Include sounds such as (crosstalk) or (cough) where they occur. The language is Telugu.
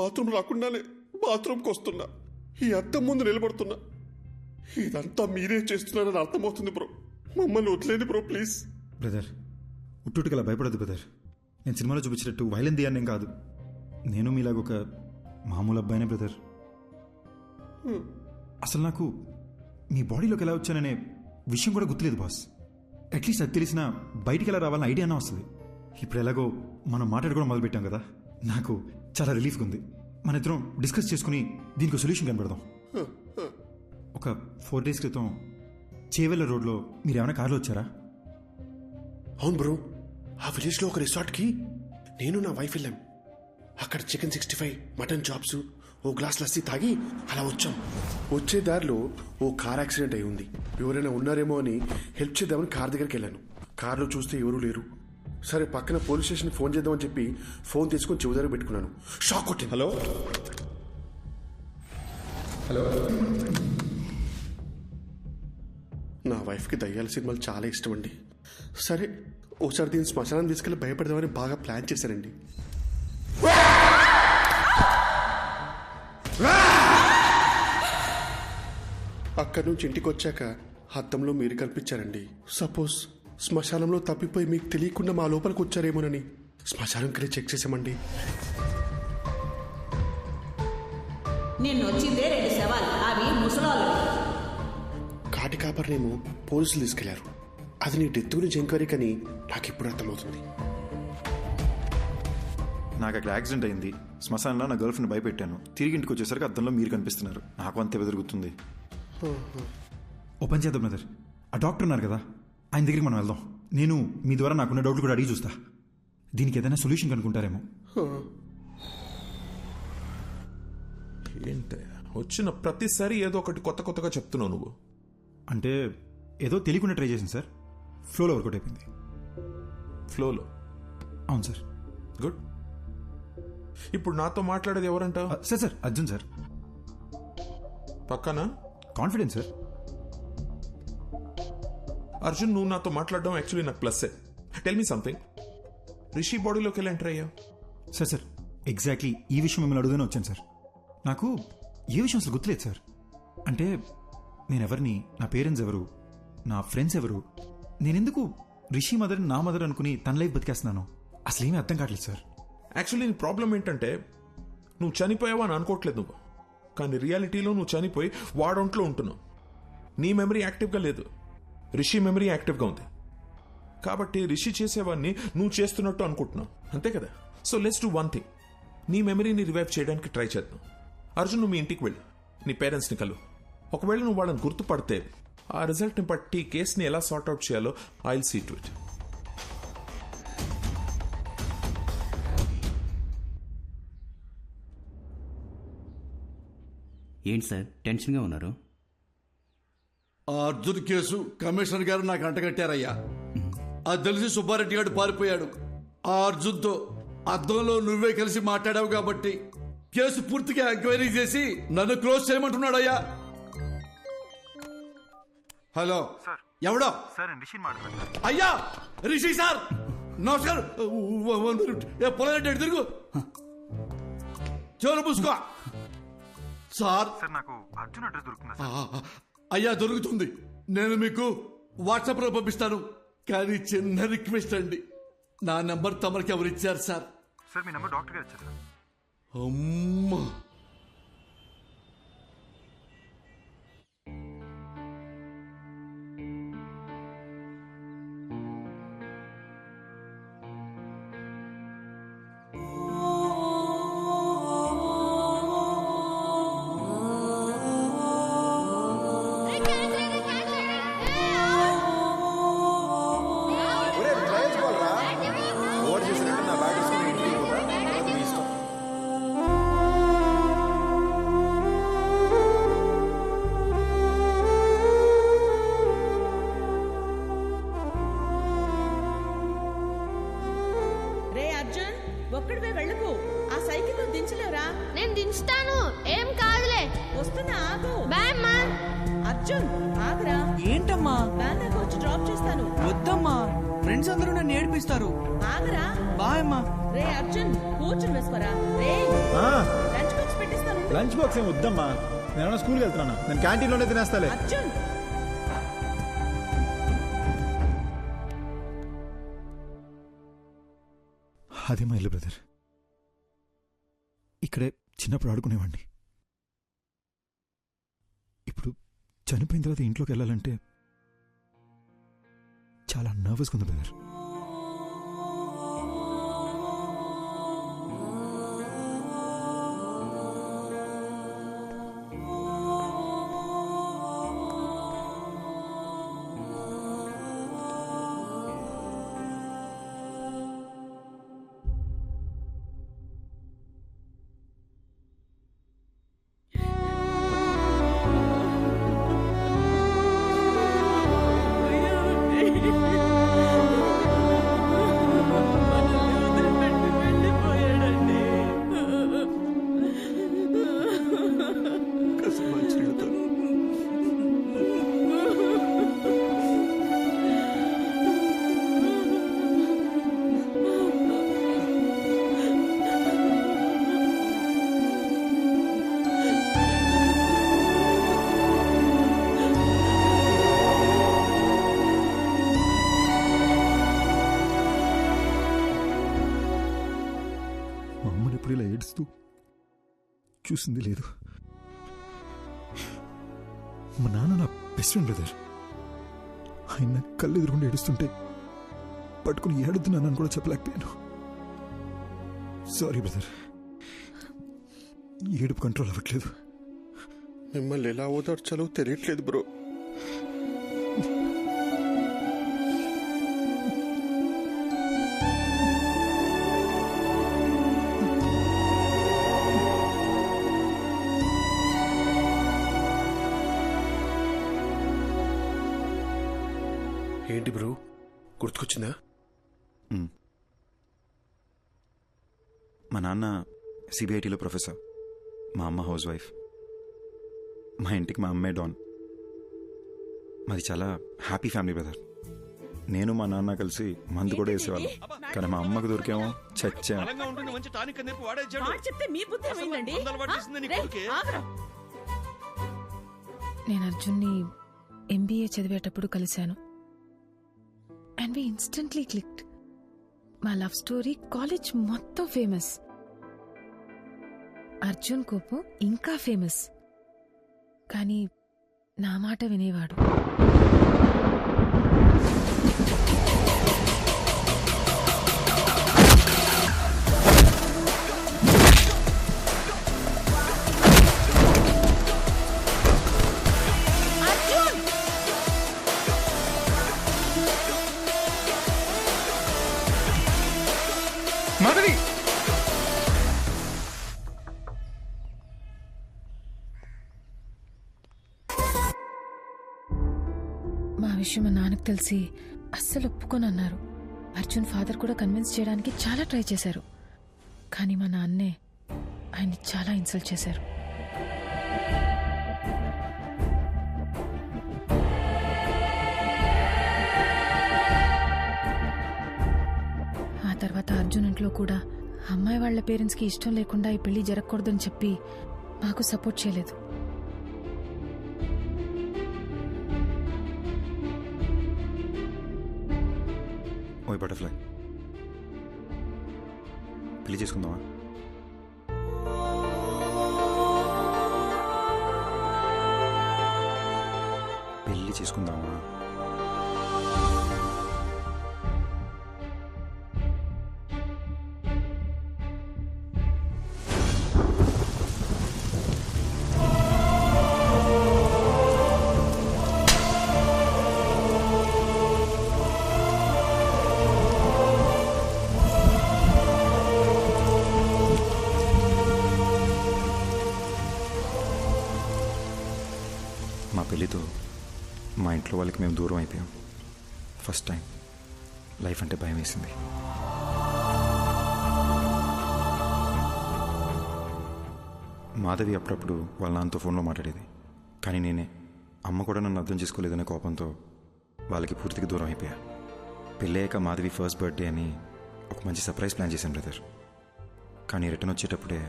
బాత్రూమ్ రాకుండానే బాత్రూమ్కి వస్తున్నా. ఈ అద్దం ముందు నిలబడుతున్నా. ఇదంతా మీరే చేస్తున్నారని అర్థమవుతుంది బ్రో. మమ్మల్ని వదిలేండి బ్రో ప్లీజ్. బ్రదర్ ఉట్టుటికలా భయపడద్దు బ్రదర్. నేను సినిమాలో చూపించినట్టు వైలెన్ దియాన్నేం కాదు. నేను మీలాగ ఒక మామూలు అబ్బాయినే బ్రదర్. అసలు నాకు మీ బాడీలోకి ఎలా వచ్చాననే విషయం కూడా గుర్తులేదు బాస్. అట్లీస్ట్ అది తెలిసిన బయటికి ఎలా రావాలని ఐడియా అన్నా వస్తుంది. ఇప్పుడు ఎలాగో మనం మాట్లాడుకోవడం మొదలుపెట్టాం కదా. నాకు చాలా రిలీఫ్గా ఉంది. మన ఇద్దరం డిస్కస్ చేసుకుని దీనికి సొల్యూషన్ కనబడదాం. (laughs) ఒక ఫోర్ డేస్ క్రితం చేవెళ్ళ రోడ్లో మీరు ఏమైనా కార్లో వచ్చారా? అవును బ్రో. ఆ విలేజ్లో ఒక రిసార్ట్కి నేను నా వైఫ్ వెళ్ళాం. అక్కడ chicken sixty five mutton chops ఓ గ్లాస్ లస్సీ తాగి అలా వచ్చాం. వచ్చే దారిలో ఓ కార్ యాక్సిడెంట్ అయి ఉంది. ఎవరైనా ఉన్నారేమో అని హెల్ప్ చేద్దామని కార్ దగ్గరికి వెళ్ళాను. కార్లో చూస్తే ఎవరూ లేరు. సరే పక్కన పోలీస్ స్టేషన్ ఫోన్ చేద్దామని చెప్పి ఫోన్ తీసుకొని చెవి దగ్గర పెట్టుకున్నాను. షాక్ కొట్టింది. హలో? నా వైఫ్కి దయ్యాల సినిమాలు చాలా ఇష్టం అండి సరే ఓసారి దీన్ని శ్మశానం తీసుకెళ్ళి భయపడదామని బాగా ప్లాన్ చేశానండి. అక్కడి నుంచి ఇంటికి వచ్చాక అద్దంలో మీరు కనిపించారండి సపోజ్ శ్మశానంలో తప్పిపోయి మీకు తెలియకుండా మా లోపలికి వచ్చారేమోనని. శ్మశానంకి చెక్ చేసామండి. రెండు అవి కాటి కాపర్నేమో పోలీసులు తీసుకెళ్ళారు. అది నీ డెత్ గురించి ఎంక్వైరీ కానీ నాకు ఇప్పుడు అర్థమవుతుంది. నాకు అక్కడ యాక్సిడెంట్ అయింది. శ్మశానంలో నా గర్ల్ ఫ్రెండ్ భయపెట్టాను. తిరిగి ఇంటికి వచ్చేసరికి అద్దంలో మీరు కనిపిస్తున్నారు. నాకు అంతే బెదురుగుతుంది ఓపెన్ చేద్దాం బ్రదర్. ఆ డాక్టర్ ఉన్నారు కదా. ఆయన దగ్గరికి మనం వెళ్దాం. నేను మీ ద్వారా నాకున్న డౌట్లు కూడా అడిగి చూస్తా. దీనికి ఏదైనా సొల్యూషన్ కనుక్కుంటారేమో. ఏంటి? వచ్చిన ప్రతిసారి ఏదో ఒకటి కొత్త కొత్తగా చెప్తున్నావు నువ్వు. అంటే ఏదో తెలియకుండా ట్రై చేసింది సార్. ఫ్లోలో వర్కౌట్ అయిపోయింది. ఫ్లోలో? అవును సార్. గుడ్. ఇప్పుడు నాతో మాట్లాడేది ఎవరంట? Sir sir Arjun sir. పక్కన? Confidence sir. అర్జున్ నువ్వు నాతో మాట్లాడడం యాక్చువల్లీ నాకు ప్లస్సే టెల్ మీ సంథింగ్ రిషి బాడీలోకి వెళ్ళి ఎంటర్ అయ్యావు? సార్ సార్ ఎగ్జాక్ట్లీ ఈ విషయం మిమ్మల్ని అడుగునే వచ్చాను సార్. నాకు ఏ విషయం అసలు గుర్తులేదు సార్. అంటే నేను ఎవరిని నా పేరెంట్స్ ఎవరు నా ఫ్రెండ్స్ ఎవరు నేనెందుకు రిషి మదర్ నా మదర్ అనుకుని తన లైఫ్ బతికేస్తున్నాను? అసలు ఏమీ అర్థం కావట్లేదు సార్. యాక్చువల్లీ నీ ప్రాబ్లం ఏంటంటే నువ్వు చనిపోయావా అని అనుకోవట్లేదు నువ్వు. కానీ రియాలిటీలో నువ్వు చనిపోయి వాడొంట్లో ఉంటున్నావు. నీ మెమరీ యాక్టివ్గా లేదు. రిషి మెమరీ యాక్టివ్గా ఉంది. కాబట్టి రిషి చేసేవాడిని నువ్వు చేస్తున్నట్టు అనుకుంటున్నావు. అంతే కదా? So let's do one thing నీ మెమరీని రివైవ్ చేయడానికి ట్రై చేద్దాం. అర్జున్ నువ్వు మీ ఇంటికి వెళ్ళు. నీ పేరెంట్స్ని కలు ఒకవేళ నువ్వు వాళ్ళని గుర్తుపడితే ఆ రిజల్ట్ని బట్టి కేసుని ఎలా సార్ట్అవుట్ చేయాలో ఐల్ సీ టు ఇట్ ఏంటి సార్? టెన్షన్గా ఉన్నారు? ఆ అర్జున్ కేసు కమిషనర్ గారు నాకు అంటగట్టారయ్యా. అది తెలిసి సుబ్బారెడ్డి గారు పారిపోయాడు. ఆ అర్జున్తో అద్దంలో నువ్వే కలిసి మాట్లాడావు కాబట్టి కేసు పూర్తిగా ఎంక్వైరీ చేసి నన్ను క్లోజ్ చేయమంటున్నాడయ్యా. హలో. ఎవడో? అయ్యా! రిషి సార్! నమస్కారం. పొలారెడ్డి తిరుగు. చెవులు పూసుకో సార్. నాకు అర్జున్ అడ్రస్ దొరుకుతుంది అయ్యా దొరుకుతుంది. నేను మీకు వాట్సాప్లో పంపిస్తాను. కానీ చిన్న రిక్వెస్ట్ అండి. నా నెంబర్ తమరికి ఎవరు ఇచ్చారు సార్? సార్ మీ నెంబర్ డాక్టర్ గారు ఇచ్చారు సార్. అమ్మా! ఒక్కడివే వెళ్ళకు. ఆ సైకిల్ దించలేవురా. నేను దించుతాను. ఏం కాదులే. వస్తున్నా ఆగు. బాయ్ అమ్మా అర్జున్ ఆగురా. ఏంటమ్మా? వ్యాన్ వచ్చి డ్రాప్ చేస్తాను. వద్దమ్మా. ఫ్రెండ్స్ అందరూ నన్ను ఏడిపిస్తారు. ఆగరా. బాయ్ అమ్మా రే అర్జున్ కూర్చుని వేసుకోరా రే లంచ్ బాక్స్ ఏం వద్దమ్మా? నేను స్కూల్కి వెళ్తున్నా నేను క్యాంటీన్లోనే తినేస్తాలే. అర్జున్ అదే మా ఇల్లు బ్రదర్. ఇక్కడే చిన్నప్పుడు ఆడుకునేవాడిని ఇప్పుడు చనిపోయిన తర్వాత ఇంట్లోకి వెళ్ళాలంటే చాలా నర్వస్గా ఉంది బ్రదర్. చూసింది లేదు. మా నాన్న నా బెస్ట్ ఫ్రెండ్ బ్రదర్ ఆయన కళ్ళు ఎదురుకుండా ఏడుస్తుంటే పట్టుకుని ఏడుతున్నానని కూడా చెప్పలేకపోయాను. సారీ బ్రదర్ ఏడుపు కంట్రోల్ అవ్వట్లేదు. మిమ్మల్ని ఎలా ఓదార్చాలో తెలియట్లేదు బ్రో. ఏంటి బ్రో? గుర్తుకొచ్చిందా? మా నాన్న సిబిఐటిలో ప్రొఫెసర్. మా అమ్మ హౌస్ వైఫ్. మా ఇంటికి మా అమ్మే డాన్. మాది చాలా హ్యాపీ ఫ్యామిలీ బ్రదర్. నేను మా నాన్న కలిసి మందు కూడా వేసేవాళ్ళం. కానీ మా అమ్మకు దొరికేమో చచ్చా. వాడు చెప్తే మీ బుద్ధి ఏమైందండి? ఆ? రేయ్, ఆగురా. నేను అర్జున్ని ఎంబీఏ చదివేటప్పుడు కలిశాను. అండ్ వి ఇన్స్టెంట్లీ క్లిక్డ్ మా లవ్ స్టోరీ కాలేజ్ మొత్తం ఫేమస్ అర్జున్ కోపం ఇంకా ఫేమస్ కానీ నా మాట వినేవాడు మాధవి మా విషయం మా నాన్నకు తెలిసి అస్సలు ఒప్పుకొని అన్నారు అర్జున్ ఫాదర్ కూడా కన్విన్స్ చేయడానికి చాలా ట్రై చేశారు. కానీ మా నాన్నే ఆయన్ని చాలా ఇన్సల్ట్ చేశారు. అర్జున్ ఇంట్లో కూడా అమ్మాయి వాళ్ళ పేరెంట్స్కి ఇష్టం లేకుండా ఈ పెళ్ళి జరగకూడదని చెప్పి మాకు సపోర్ట్ చేయలేదు. ఓయ్ బటర్ఫ్లై. పెళ్ళి చేసుకుందామా? పెళ్ళి చేసుకుందామా? వాళ్ళకి మేము దూరం అయిపోయాం. ఫస్ట్ టైం లైఫ్ అంటే భయం వేసింది. మాధవి అప్పుడప్పుడు వాళ్ళ నాన్నతో ఫోన్లో మాట్లాడేది. కానీ నేనే. అమ్మ కూడా నన్ను అర్థం చేసుకోలేదనే కోపంతో వాళ్ళకి పూర్తిగా దూరం అయిపోయా. పెళ్ళయ్యాక మాధవి ఫస్ట్ బర్త్డే అని ఒక మంచి సర్ప్రైజ్ ప్లాన్ చేశాను బ్రదర్ కానీ రిటర్న్ వచ్చేటప్పుడే